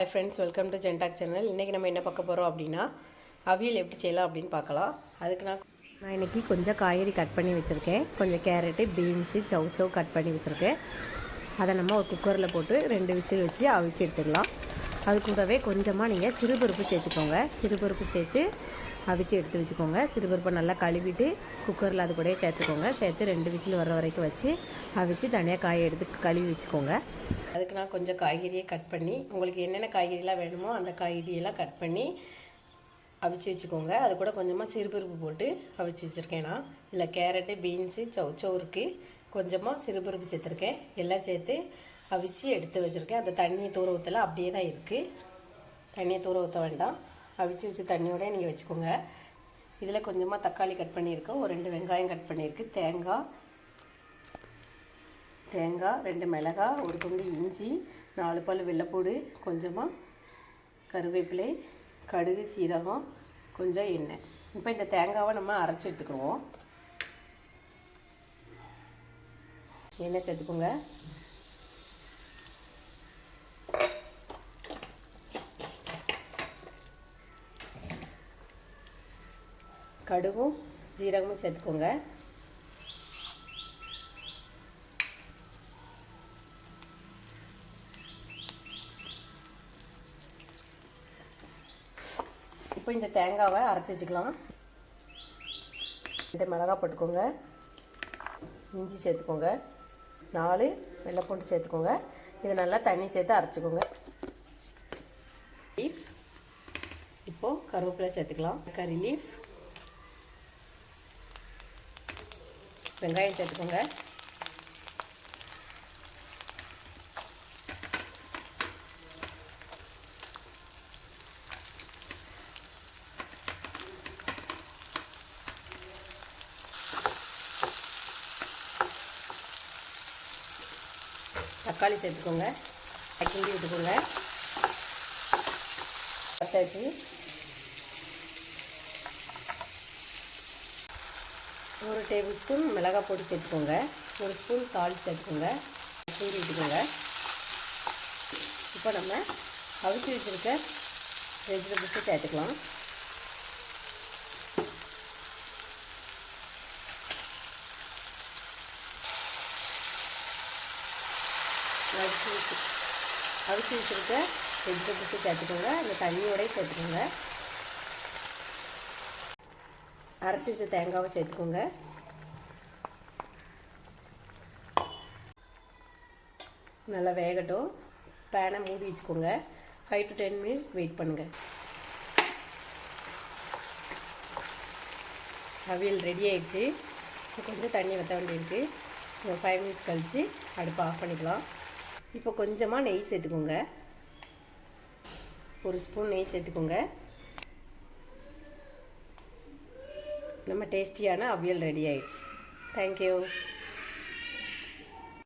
Hi friends welcome to ஜென்டாக் channel இன்றைக்கி நம்ம என்ன பார்க்க போகிறோம் அப்படின்னா அவியல் எப்படி செய்யலாம் அப்படின்னு பார்க்கலாம். அதுக்கு நான் நான் இன்றைக்கி கொஞ்சம் காய்கறி கட் பண்ணி வச்சுருக்கேன். கொஞ்சம் கேரட்டு பீன்ஸு சவு சவு கட் பண்ணி வச்சுருக்கேன். அதை நம்ம ஒரு குக்கரில் போட்டு ரெண்டு விசில் வச்சு அவிச்சு எடுத்துக்கலாம் அது கூடவே கொஞ்சமாக நீங்கள் சிறுபருப்பு சேர்த்துக்கோங்க. சிறுபருப்பு சேர்த்து அவிச்சு எடுத்து வச்சுக்கோங்க. சிறுபருப்பை நல்லா கழுவிட்டு குக்கரில் அது கூடயே சேர்த்துக்கோங்க. சேர்த்து ரெண்டு விசில் வர வரைக்கும் வச்சு அவிச்சு தனியாக காயை எடுத்து கழுவி வச்சுக்கோங்க. அதுக்கு நான் கொஞ்சம் காய்கறியை கட் பண்ணி உங்களுக்கு என்னென்ன காய்கறிலாம் வேணுமோ அந்த காய்கறியெல்லாம் கட் பண்ணி அவிச்சு வச்சுக்கோங்க. அது கூட கொஞ்சமாக சிறுபருப்பு போட்டு அவிச்சு வச்சுருக்கேன் நான். இதில் கேரட்டு பீன்ஸு சௌச்சௌ இருக்குது கொஞ்சமாக சிறுபருப்பு சேர்த்துருக்கேன். எல்லாம் சேர்த்து அவிச்சு எடுத்து வச்சுருக்கேன். அந்த தண்ணியை தூர ஊற்றல அப்படியே தான் இருக்குது தண்ணியை தூர ஊற்ற வேண்டாம். அவிச்சு வச்சு தண்ணியோட நீங்கள் வச்சுக்கோங்க. இதில் கொஞ்சமாக தக்காளி கட் பண்ணியிருக்கோம் ஒரு ரெண்டு வெங்காயம் கட் பண்ணியிருக்கு. தேங்காய் தேங்காய் ரெண்டு மிளகா ஒரு துண்டு இஞ்சி நாலு பால் வெள்ளைப்பூடு கொஞ்சமாக கருவேப்பிலை கடுகு சீரகம் கொஞ்சம் எண்ணெய். இப்போ இந்த தேங்காவை நம்ம அரைச்சி எடுத்துக்கிடுவோம் எண்ணெய் சேர்த்துக்கோங்க. கடுகும் ஜீரகமும் சேர்த்துக்கோங்க. இப்போ இந்த தேங்காவை அரைச்சி வச்சுக்கலாம். ரெண்டு மிளகா போட்டுக்கோங்க. இஞ்சி சேர்த்துக்கோங்க. நாலு வெள்ளைப்பூண்டு சேர்த்துக்கோங்க. இது நல்லா தண்ணி சேர்த்து அரைச்சிக்கோங்க. லீஃப் இப்போது கருவேப்பிலை சேர்த்துக்கலாம். கறி லீஃப் வெங்காயம் சேர்த்துக்கோங்க. தக்காளி சேர்த்துக்கோங்க. கிண்டி விட்டுக்கோங்க. பத்தாச்சு ஒரு டேபிள் ஸ்பூன் மிளகாய் பொடி சேர்த்துக்கோங்க. ஒரு ஸ்பூன் சால்ட் சேர்த்துக்கோங்க. கிண்டி விட்டுக்கோங்க. இப்போ நம்ம அவிச்சு வச்சுருக்க வெஜிடபிள்ஸை சேர்த்துக்கலாம். அவிச்சு வச்சு அவிச்சு வச்சுருக்க வெஜிடபிள்ஸை சேர்த்துக்கோங்க. அந்த தண்ணியோடய சேர்த்துக்கோங்க. அரைச்சி வச்ச தேங்காவை சேர்த்துக்கோங்க. நல்லா வேகட்டும். பேனை மூடி வச்சுக்கோங்க. Five to ten minutes wait பண்ணுங்கள் அவியல் ரெடி ஆயிடுச்சு. கொஞ்சம் தண்ணி வற்ற வேண்டியிருக்கு. ஒரு ஃபைவ் மினிட்ஸ் கழித்து அடுப்பை ஆஃப் பண்ணிக்கலாம். இப்போ கொஞ்சமாக நெய் சேர்த்துக்கோங்க. ஒரு ஸ்பூன் நெய் சேர்த்துக்கோங்க. நம்ம டேஸ்டியான அவியல் ரெடி ஆயிடுச்சு. தேங்க்யூ